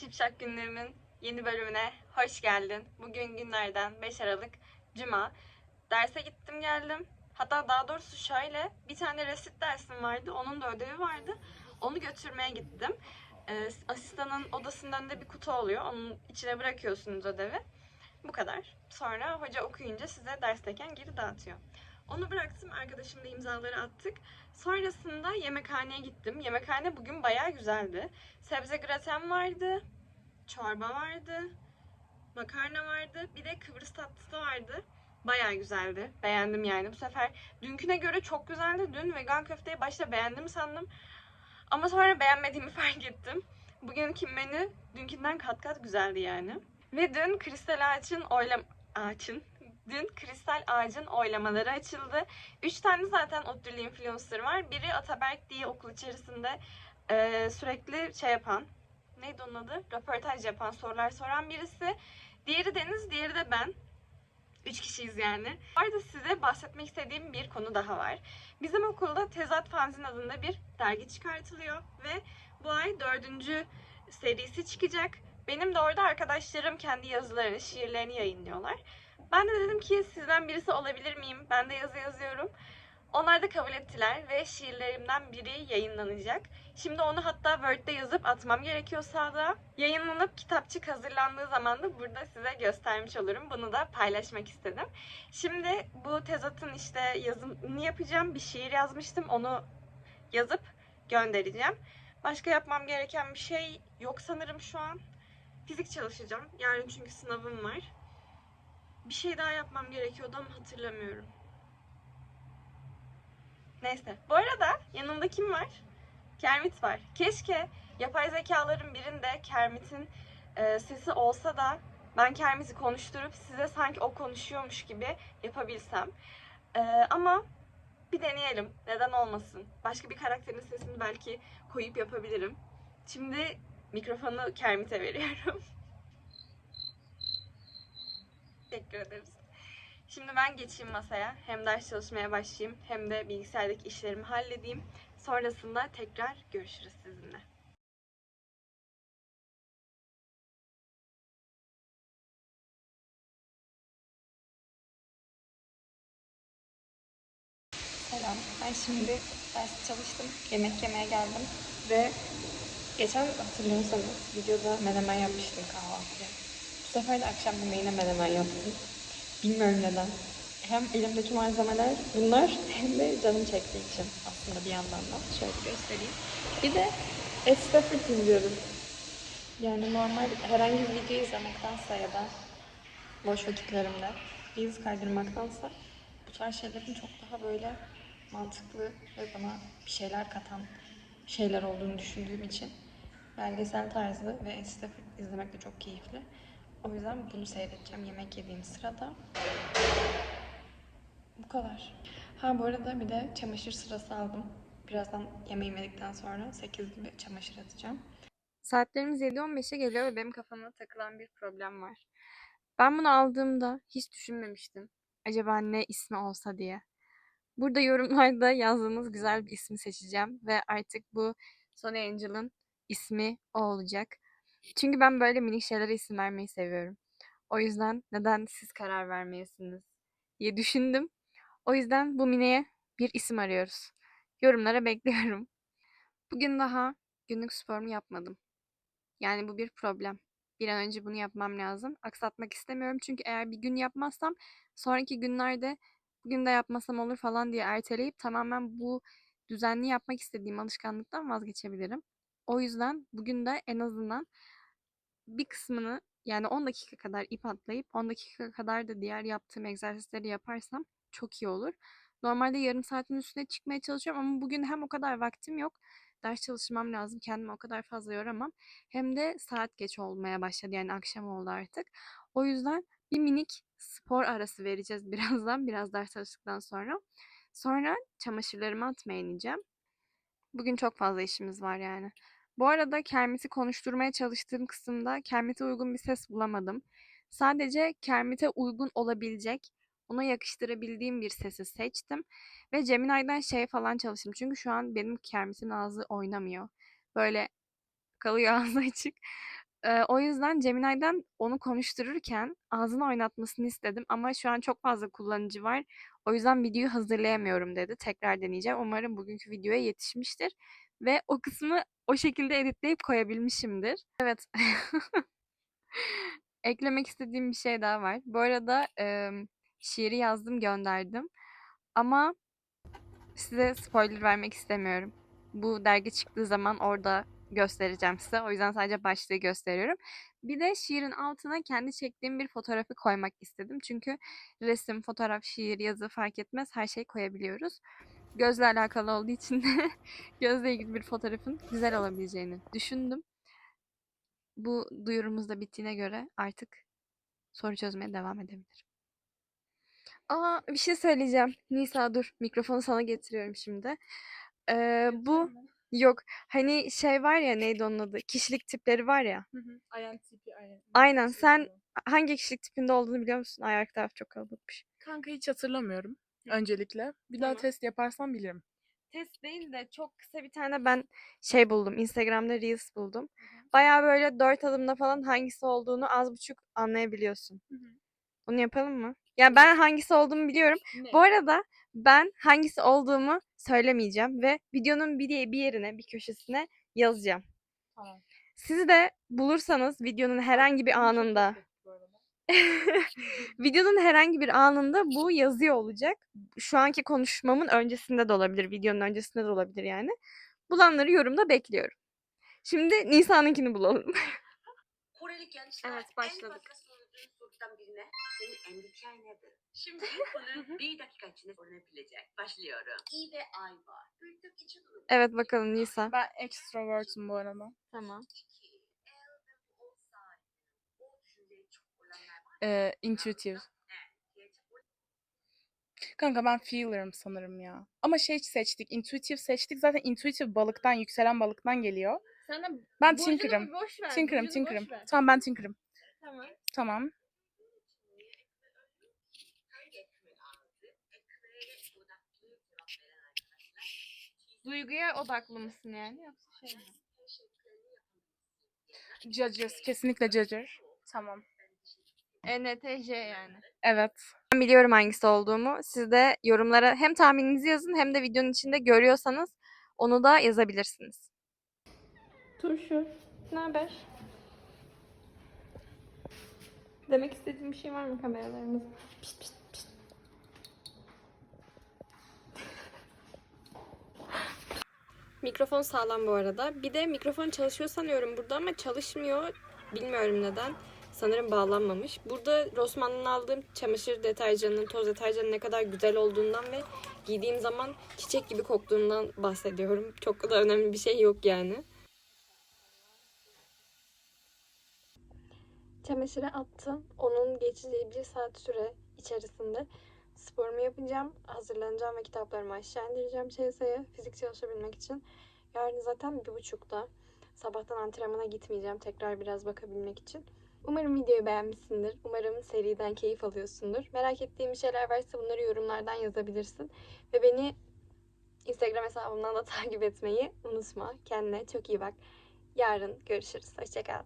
Şipşak günlüğümün yeni bölümüne hoş geldin. Bugün günlerden 5 Aralık Cuma. Derse gittim geldim. Hatta daha doğrusu şöyle bir tane resit dersim vardı. Onun da ödevi vardı. Onu götürmeye gittim. Ee, asistanın odasının önünde bir kutu oluyor. Onun içine bırakıyorsunuz ödevi. Bu kadar. Sonra hoca okuyunca size dersteyken geri dağıtıyor. Onu bıraktım. Arkadaşımla imzaları attık. Sonrasında yemekhaneye gittim. Yemekhane bugün bayağı güzeldi. Sebze graten vardı. Çorba vardı. Makarna vardı. Bir de Kıbrıs tatlısı vardı. Bayağı güzeldi. Beğendim yani. Bu sefer dünküne göre çok güzeldi. Dün vegan köfteyi başta beğendim sandım. Ama sonra beğenmediğimi fark ettim. Bugünkü menü dünkünden kat kat güzeldi yani. Ve dün kristal ağaçın oylam... Ağaçın? Dün kristal ağacın oylamaları açıldı. Üç tane zaten ODTÜ'lü influencer var. Biri Ataberk diye okul içerisinde e, sürekli şey yapan, neydi onun adı? Röportaj yapan, sorular soran birisi. Diğeri Deniz, diğeri de ben. Üç kişiyiz yani. Bu arada size bahsetmek istediğim bir konu daha var. Bizim okulda Tezat Fanzin adında bir dergi çıkartılıyor ve bu ay dördüncü serisi çıkacak. Benim de orada arkadaşlarım kendi yazılarını, şiirlerini yayınlıyorlar. Ben de dedim ki sizden birisi olabilir miyim? Ben de yazı yazıyorum. Onlar da kabul ettiler ve şiirlerimden biri yayınlanacak. Şimdi onu hatta Word'de yazıp atmam gerekiyor sağda. Yayınlanıp kitapçık hazırlandığı zaman da burada size göstermiş olurum. Bunu da paylaşmak istedim. Şimdi bu tezatın işte yazımını yapacağım. Bir şiir yazmıştım. Onu yazıp göndereceğim. Başka yapmam gereken bir şey yok sanırım şu an. Fizik çalışacağım. Yarın çünkü sınavım var. Bir şey daha yapmam gerekiyordu ama hatırlamıyorum. Neyse. Bu arada yanımda kim var? Kermit var. Keşke yapay zekaların birinde Kermit'in e, sesi olsa da ben Kermit'i konuşturup size sanki o konuşuyormuş gibi yapabilsem. E, ama bir deneyelim. Neden olmasın? Başka bir karakterin sesini belki koyup yapabilirim. Şimdi mikrofonu Kermit'e veriyorum. Teşekkür ederiz. Şimdi ben geçeyim masaya. Hem ders çalışmaya başlayayım hem de bilgisayardaki işlerimi halledeyim. Sonrasında tekrar görüşürüz sizinle. Selam. Ben şimdi ders çalıştım. Yemek yemeye geldim. Ve geçen hatırlıyorsanız videoda menemen yapmıştım kahvaltıya. Sefer de akşam yemeğine menemen yaptım. Bilmiyorum neden. Hem elimdeki malzemeler bunlar hem de canım çektiği için aslında bir yandan da. Şöyle göstereyim. Bir de Ed Stafford izliyorum. Yani normal herhangi bir video izlemektense ya da boş vakitlerimde Reels kaydırmaktansa bu tarz şeylerin çok daha böyle mantıklı ve bana bir şeyler katan şeyler olduğunu düşündüğüm için belgesel tarzı ve Ed Stafford izlemek de çok keyifli. O yüzden bunu seyredeceğim yemek yediğim sırada. Bu kadar. Ha bu arada bir de çamaşır sırası aldım. Birazdan yemeğimi yedikten sonra 8 gibi çamaşır atacağım. Saatlerimiz 7.15'e geliyor ve benim kafama takılan bir problem var. Ben bunu aldığımda hiç düşünmemiştim. Acaba ne ismi olsa diye. Burada yorumlarda yazdığınız güzel bir ismi seçeceğim ve artık bu Sony Angel'ın ismi o olacak. Çünkü ben böyle minik şeylere isim vermeyi seviyorum. O yüzden neden siz karar vermeyesiniz diye düşündüm. O yüzden bu miniye bir isim arıyoruz. Yorumlara bekliyorum. Bugün daha günlük sporumu yapmadım. Yani bu bir problem. Bir an önce bunu yapmam lazım. Aksatmak istemiyorum çünkü eğer bir gün yapmazsam sonraki günlerde bugün de yapmasam olur falan diye erteleyip tamamen bu düzenli yapmak istediğim alışkanlıktan vazgeçebilirim. O yüzden bugün de en azından bir kısmını yani 10 dakika kadar ip atlayıp 10 dakika kadar da diğer yaptığım egzersizleri yaparsam çok iyi olur. Normalde yarım saatin üstüne çıkmaya çalışıyorum ama bugün hem o kadar vaktim yok. Ders çalışmam lazım. Kendimi o kadar fazla yoramam. Hem de saat geç olmaya başladı. Yani akşam oldu artık. O yüzden bir minik spor arası vereceğiz birazdan. Biraz ders çalıştıktan sonra. Sonra çamaşırlarımı atmaya ineceğim. Bugün çok fazla işimiz var yani. Bu arada Kermit'i konuşturmaya çalıştığım kısımda Kermit'e uygun bir ses bulamadım. Sadece Kermit'e uygun olabilecek, ona yakıştırabildiğim bir sesi seçtim. Ve Gemini'den şey falan çalıştım. Çünkü şu an benim Kermit'in ağzı oynamıyor. Böyle kalıyor ağzı açık. Ee, o yüzden Gemini'den onu konuştururken ağzını oynatmasını istedim ama şu an çok fazla kullanıcı var. O yüzden videoyu hazırlayamıyorum dedi. Tekrar deneyeceğim. Umarım bugünkü videoya yetişmiştir ve o kısmı o şekilde editleyip koyabilmişimdir. Evet. Eklemek istediğim bir şey daha var. Bu arada e, şiiri yazdım gönderdim. Ama size spoiler vermek istemiyorum. Bu dergi çıktığı zaman orada göstereceğim size. O yüzden sadece başlığı gösteriyorum. Bir de şiirin altına kendi çektiğim bir fotoğrafı koymak istedim. Çünkü resim, fotoğraf, şiir, yazı fark etmez her şey koyabiliyoruz. Gözle alakalı olduğu için de gözle ilgili bir fotoğrafın güzel olabileceğini düşündüm. Bu duyurumuz da bittiğine göre artık soru çözmeye devam edebilirim. Aa bir şey söyleyeceğim. Nisa dur mikrofonu sana getiriyorum şimdi. Ee, bu yok hani şey var ya neydi onun adı? Kişilik tipleri var ya. INTP aynen. Aynen, sen- Hangi kişilik tipinde olduğunu biliyor musun? Ay arka taraf çok kalabalıkmış. Kanka hiç hatırlamıyorum öncelikle. Bir daha Tamam. test yaparsam bilirim. Test değil de çok kısa bir tane ben şey buldum. Instagram'da Reels buldum. Bayağı böyle dört adımda falan hangisi olduğunu az buçuk anlayabiliyorsun. Hı hı. Onu yapalım mı? Ya ben hangisi olduğumu biliyorum. Bu arada ben hangisi olduğumu söylemeyeceğim ve videonun bir, bir yerine, bir köşesine yazacağım. Tamam. Siz de bulursanız videonun herhangi bir anında. videonun herhangi bir anında bu yazıyor olacak. Şu anki konuşmamın öncesinde de olabilir, videonun öncesinde de olabilir yani. Bulanları yorumda bekliyorum. Şimdi Nisa'nınkini bulalım. Koreli gençler Evet, en başladık. fazla sorduğu sorudan birine senin MBTI nedir? Şimdi bir dakika içinde öğrenebilecek. Başlıyorum. I ve I var. Büyüklük içi durum. Evet bakalım Nisa. Ben extrovert'um bu arada. Tamam. İki, Ee, intuitive. Kanka ben feeler'ım sanırım ya. Ama şey seçtik. Intuitive seçtik. Zaten intuitive balıktan, yükselen balıktan geliyor. De Ben tinker'ım. boş ver. Tinker'ım, tinker'ım. Tamam ben tinker'ım. Tamam. Tamam. Duyguya odaklı mısın yani yoksa şey mi? Judges. Kesinlikle judger. Tamam. ENTJ yani. Evet. Ben biliyorum hangisi olduğumu. Siz de yorumlara hem tahmininizi yazın hem de videonun içinde görüyorsanız onu da yazabilirsiniz. Turşu. Ne haber? Demek istediğim bir şey var mı kameralarımız? Pişt pişt pişt. Mikrofon sağlam bu arada. Bir de mikrofon çalışıyor sanıyorum burada ama çalışmıyor. Bilmiyorum neden. Sanırım bağlanmamış. Burada Rossmann'dan aldığım çamaşır deterjanının, toz deterjanının ne kadar güzel olduğundan ve giydiğim zaman çiçek gibi koktuğundan bahsediyorum. Çok da önemli bir şey yok yani. Çamaşırı attım. Onun geçeceği bir saat süre içerisinde sporumu yapacağım. Hazırlanacağım ve kitaplarımı aşağı indireceğim CS'ye fizik çalışabilmek için. Yarın zaten bir buçukta. Sabahtan antrenmana gitmeyeceğim. Tekrar biraz bakabilmek için. Umarım videoyu beğenmişsindir. Umarım seriden keyif alıyorsundur. Merak ettiğim şeyler varsa bunları yorumlardan yazabilirsin. Ve beni Instagram hesabımdan da takip etmeyi unutma. Kendine çok iyi bak. Yarın görüşürüz. Hoşçakal.